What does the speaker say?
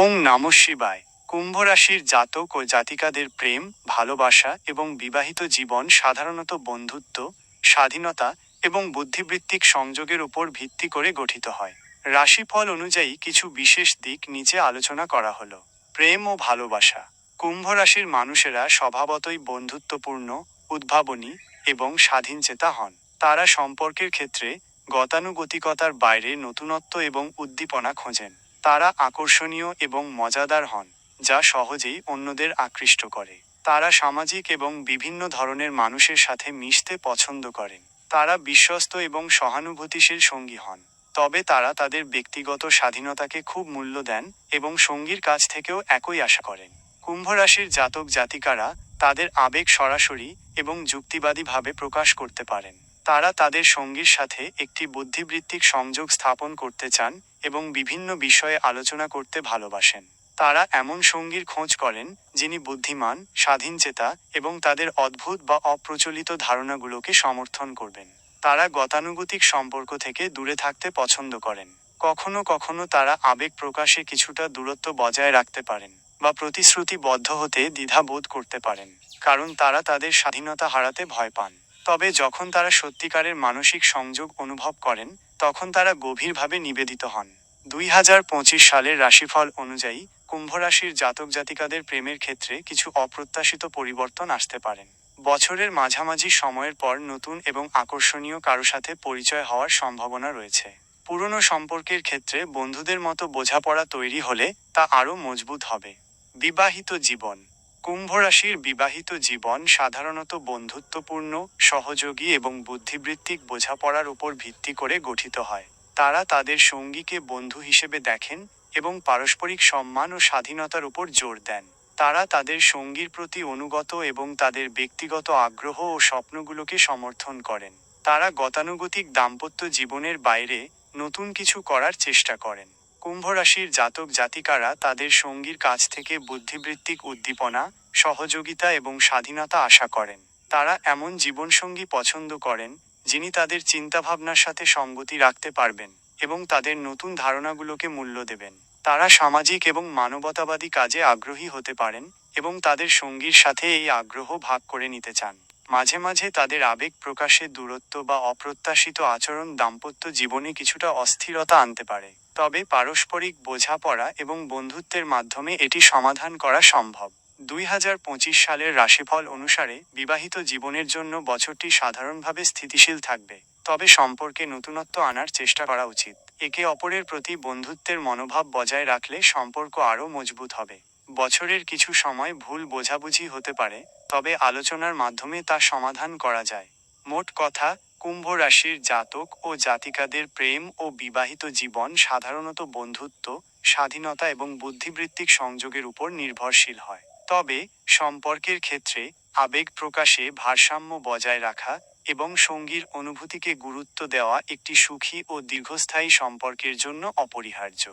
ওং নম শিবায়। কুম্ভ রাশির জাতক ও জাতিকাদের প্রেম, ভালোবাসা এবং বিবাহিত জীবন সাধারণত বন্ধুত্ব, স্বাধীনতা এবং বুদ্ধিবৃত্তিক সংযোগের উপর ভিত্তি করে গঠিত হয়। রাশিফল অনুযায়ী কিছু বিশেষ দিক নিচে আলোচনা করা হলো। প্রেম ও ভালোবাসা। কুম্ভ রাশির মানুষেরা স্বভাবতই বন্ধুত্বপূর্ণ, উদ্ভাবনী এবং স্বাধীনচেতা হন। তারা সম্পর্কের ক্ষেত্রে গতানুগতিকতার বাইরে নতুনত্ব এবং উদ্দীপনা খোঁজেন। তারা আকর্ষণীয় এবং মজাদার হন, যা সহজেই অন্যদের আকৃষ্ট করে। তারা সামাজিক এবং বিভিন্ন ধরনের মানুষের সাথে মিশতে পছন্দ করেন। তারা বিশ্বস্ত এবং সহানুভূতিশীল সঙ্গী হন। তবে তারা তাদের ব্যক্তিগত স্বাধীনতাকে খুব মূল্য দেন এবং সঙ্গীর কাছ থেকেও একই আশা করেন। কুম্ভরাশির জাতক জাতিকারা তাদের আবেগ সরাসরি এবং যুক্তিবাদীভাবে প্রকাশ করতে পারেন। তারা তাদের সঙ্গীর সাথে একটি বুদ্ধিবৃত্তিক সংযোগ স্থাপন করতে চান এবং বিভিন্ন বিষয়ে আলোচনা করতে ভালোবাসেন। তারা এমন সঙ্গীর খোঁজ করেন, যিনি বুদ্ধিমান, স্বাধীনচেতা এবং তাদের অদ্ভুত বা অপ্রচলিত ধারণাগুলোকে সমর্থন করবেন। তারা গতানুগতিক সম্পর্ক থেকে দূরে থাকতে পছন্দ করেন। কখনো কখনো তারা আবেগ প্রকাশে কিছুটা দূরত্ব বজায় রাখতে পারেন বা প্রতিশ্রুতিবদ্ধ হতে দ্বিধাবোধ করতে পারেন, কারণ তারা তাদের স্বাধীনতা হারাতে ভয় পান। তবে যখন তারা সত্যিকারের মানসিক সংযোগ অনুভব করেন, তখন তারা গভীরভাবে নিবেদিত হন। দুই হাজার পঁচিশ সালের রাশিফল অনুযায়ী কুম্ভরাশির জাতক জাতিকাদের প্রেমের ক্ষেত্রে কিছু অপ্রত্যাশিত পরিবর্তন আসতে পারেন। বছরের মাঝামাঝি সময়ের পর নতুন এবং আকর্ষণীয় কারও সাথে পরিচয় হওয়ার সম্ভাবনা রয়েছে। পুরনো সম্পর্কের ক্ষেত্রে বন্ধুদের মতো বোঝাপড়া তৈরি হলে তা আরও মজবুত হবে। বিবাহিত জীবন কুম্ভ রাশির বিবাহিত জীবন সাধারণত বন্ধুত্বপূর্ণ, সহযোগী এবং বুদ্ধিবৃত্তিক বোঝাপড়ার উপর ভিত্তি করে গঠিত হয়। তারা তাদের সঙ্গীকে বন্ধু হিসেবে দেখেন এবং পারস্পরিক সম্মান ও স্বাধীনতার উপর জোর দেন। তারা তাদের সঙ্গীর প্রতি অনুগত এবং তাদের ব্যক্তিগত আগ্রহ ও স্বপ্নগুলোকে সমর্থন করেন। তারা গতানুগতিক দাম্পত্য জীবনের বাইরে নতুন কিছু করার চেষ্টা করেন। কুম্ভ রাশির জাতক জাতিকারা তাদের সঙ্গীর কাছ থেকে বুদ্ধিবৃত্তিক উদ্দীপনা, সহযোগিতা এবং স্বাধীনতা আশা করেন। তারা এমন জীবনসঙ্গী পছন্দ করেন, যিনি তাদের চিন্তাভাবনার সাথে সঙ্গতি রাখতে পারবেন এবং তাদের নতুন ধারণাগুলোকে মূল্য দেবেন। তারা সামাজিক এবং মানবতাবাদী কাজে আগ্রহী হতে পারেন এবং তাদের সঙ্গীর সাথে এই আগ্রহ ভাগ করে নিতে চান। মাঝে মাঝে তাদের আবেগ প্রকাশে দূরত্ব বা অপ্রত্যাশিত আচরণ দাম্পত্য জীবনে কিছুটা অস্থিরতা আনতে পারে। তবে পারস্পরিক বোঝাপড়া এবং বন্ধুত্বের মাধ্যমে এটি সমাধান করা সম্ভব। দুই হাজার পঁচিশ সালের রাশিফল অনুসারে বিবাহিত জীবনের জন্য বছরটি সাধারণভাবে স্থিতিশীল থাকবে, তবে সম্পর্কে নতুনত্ব আনার চেষ্টা করা উচিত। একে অপরের প্রতি বন্ধুত্বের মনোভাব বজায় রাখলে সম্পর্ক আরও মজবুত হবে। বছরের কিছু সময় ভুল বোঝাবুঝি হতে পারে, তবে আলোচনার মাধ্যমে তা সমাধান করা যায়। মোট কথা কুম্ভ রাশির জাতক ও জাতিকাদের প্রেম ও বিবাহিত জীবন সাধারণত বন্ধুত্ব, স্বাধীনতা এবং বুদ্ধিবৃত্তিক সংযোগের উপর নির্ভরশীল হয়। তবে সম্পর্কের ক্ষেত্রে আবেগ প্রকাশে ভারসাম্য বজায় রাখা এবং সঙ্গীর অনুভূতিকে গুরুত্ব দেওয়া একটি সুখী ও দীর্ঘস্থায়ী সম্পর্কের জন্য অপরিহার্য।